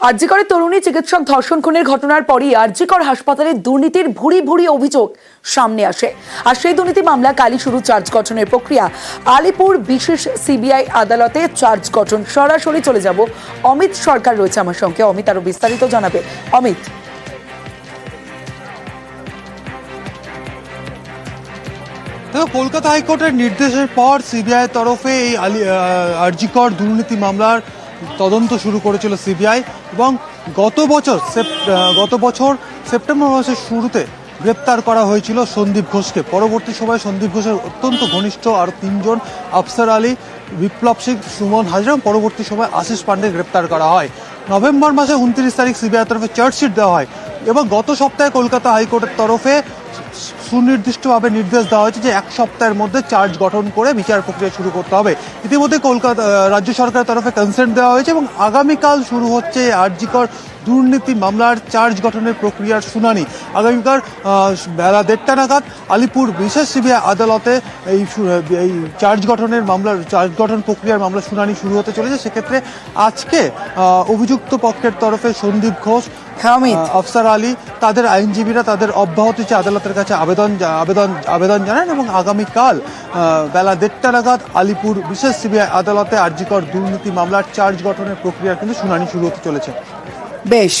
আরজিকরে তরুণী চিকিৎসক ধর্ষণ খুনের ঘটনার পরই আরজিকর হাসপাতালে দুর্নীতির ভুরি ভুরি অভিযোগ সামনে আসে। আর সেই দুর্নীতি মামলা কালই শুরু চার্জ গঠনের প্রক্রিয়া। আলিপুর বিশেষ সিবিআই আদালতে চার্জ গঠন। সরাসরি চলে যাব। অমিত সরকার রয়েছে আমার সঙ্গে। অমিত আরও বিস্তারিত জানাবে। অমিত। কলকাতা হাইকোর্টের নির্দেশের পর সিবিআই তরফে এই আরজিকর দুর্নীতি মামলার তদন্ত শুরু করেছিল সিবিআই এবং গত বছর গত বছর সেপ্টেম্বর মাসের শুরুতে গ্রেপ্তার করা হয়েছিল সন্দীপ ঘোষকে। পরবর্তী সময়ে সন্দীপ ঘোষের অত্যন্ত ঘনিষ্ঠ আর তিনজন আফসার আলী, বিপ্লব সিং, সুমন হাজরা পরবর্তী সময় আশিস পান্ডে গ্রেপ্তার করা হয়। নভেম্বর মাসে উনত্রিশ তারিখ সিবিআই তরফে চার্জশিট দেওয়া হয় এবং গত সপ্তাহে কলকাতা হাইকোর্টের তরফে সুনির্দিষ্টভাবে নির্দেশ দেওয়া হয়েছে যে এক সপ্তাহের মধ্যে চার্জ গঠন করে বিচার প্রক্রিয়া শুরু করতে হবে। ইতিমধ্যে কলকাতা রাজ্য সরকারের তরফে কনসেন্ট দেওয়া হয়েছে এবং আগামীকাল শুরু হচ্ছে আরজিকর দুর্নীতি মামলার চার্জ গঠনের প্রক্রিয়ার শুনানি। আগামীকাল বেলা দেড়টা নাগাদ আলিপুর বিশেষ সিবিআই আদালতে এই এই চার্জ গঠনের মামলার চার্জ গঠন প্রক্রিয়ার মামলা শুনানি শুরু হতে চলেছে। সেক্ষেত্রে আজকে অভিযুক্ত পক্ষের তরফে সন্দীপ ঘোষ আফসার আলী তাদের আইনজীবীরা তাদের অব্যাহতি চেয়ে আদালতের কাছে আবেদন আবেদন আবেদন জানান এবং আগামীকাল বেলা দেড়টা নাগাদ আলিপুর বিশেষ সিবিআই আদালতে আর্যিকর দুর্নীতি মামলার চার্জ গঠনের প্রক্রিয়া কিন্তু শুনানি শুরু হতে চলেছে। বেশ।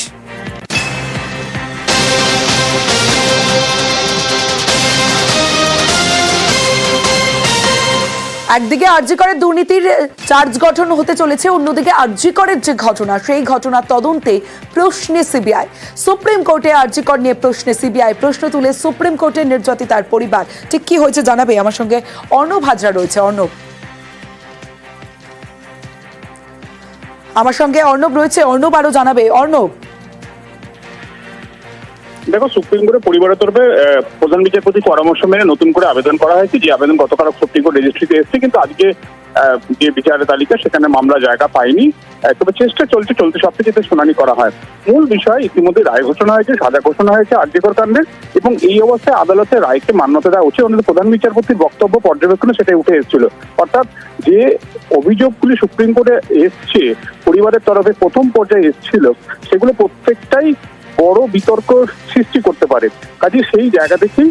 একদিকে আরজিকরের দুর্নীতির চার্জ গঠন হতে চলেছে, অন্যদিকে আরজিকরের যে ঘটনা, সেই ঘটনা তদন্তে প্রশ্নে সিবিআই। সুপ্রিম কোর্টে আরজিকর নিয়ে প্রশ্নে সিবিআই। প্রশ্ন তুলে সুপ্রিম কোর্টে নির্যাতিতার পরিবার। ঠিক কি হয়েছে জানাবে? আমার সঙ্গে অর্ণব হাজরা রয়েছে। অর্ণব। আমার সঙ্গে অর্ণব রয়েছে। অর্ণব আরও জানাবে। অর্ণব। দেখো সুপ্রিম কোর্টের পরিবারের তরফে প্রধান বিচারপতি পরামর্শ মেনে নতুন করে আবেদন করা হয়েছে যে আবেদন গতকাল সুপ্রিম কোর্ট রেজিস্ট্রিতে এসেছে, কিন্তু আজকে যে বিচারের তালিকা, সেখানে মামলা জায়গা পায়নি। তবে চেষ্টা চলছে, চলতি সপ্তাহে যাতে শুনানি করা হয়। মূল বিষয়, ইতিমধ্যে রায় ঘোষণা হয়েছে, সাজা ঘোষণা হয়েছে আর্যকর কাণ্ডের এবং এই অবস্থায় আদালতের রায়কে মান্যতা দেওয়া উচিত। অন্যদের প্রধান বিচারপতির বক্তব্য পর্যবেক্ষণে সেটাই উঠে এসেছিল। অর্থাৎ যে অভিযোগগুলি সুপ্রিম কোর্টে এসছে, পরিবারের তরফে প্রথম পর্যায়ে এসেছিল, সেগুলো প্রত্যেকটাই বড় বিতর্ক সৃষ্টি করতে পারে। কাজে সেই জায়গা থেকেই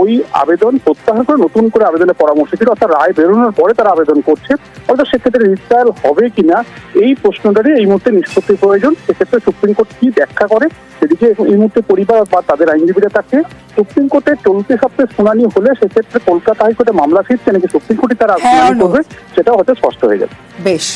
ওই আবেদন প্রত্যাহার করে নতুন করে আবেদনের পরামর্শ ছিল অর্থাৎ রায় বেরোনোর পরে তারা আবেদন করছে। অর্থাৎ সেক্ষেত্রে রিট্রায়াল হবে কিনা এই প্রশ্নটারই এই মুহূর্তে নিষ্পত্তি প্রয়োজন। সেক্ষেত্রে সুপ্রিম কোর্ট কি ব্যাখ্যা করে সেদিকে এই মুহূর্তে পরিবার বা তাদের আইনজীবীরা থাকে সুপ্রিম কোর্টে চলতি সপ্তাহে শুনানি হলে সেক্ষেত্রে কলকাতা হাইকোর্টে মামলা ফিরছে নাকি সুপ্রিম কোর্টে তারা হ্যাঁ, শুনানি করবে সেটাও হয়তো স্পষ্ট হয়ে যাবে। বেশ।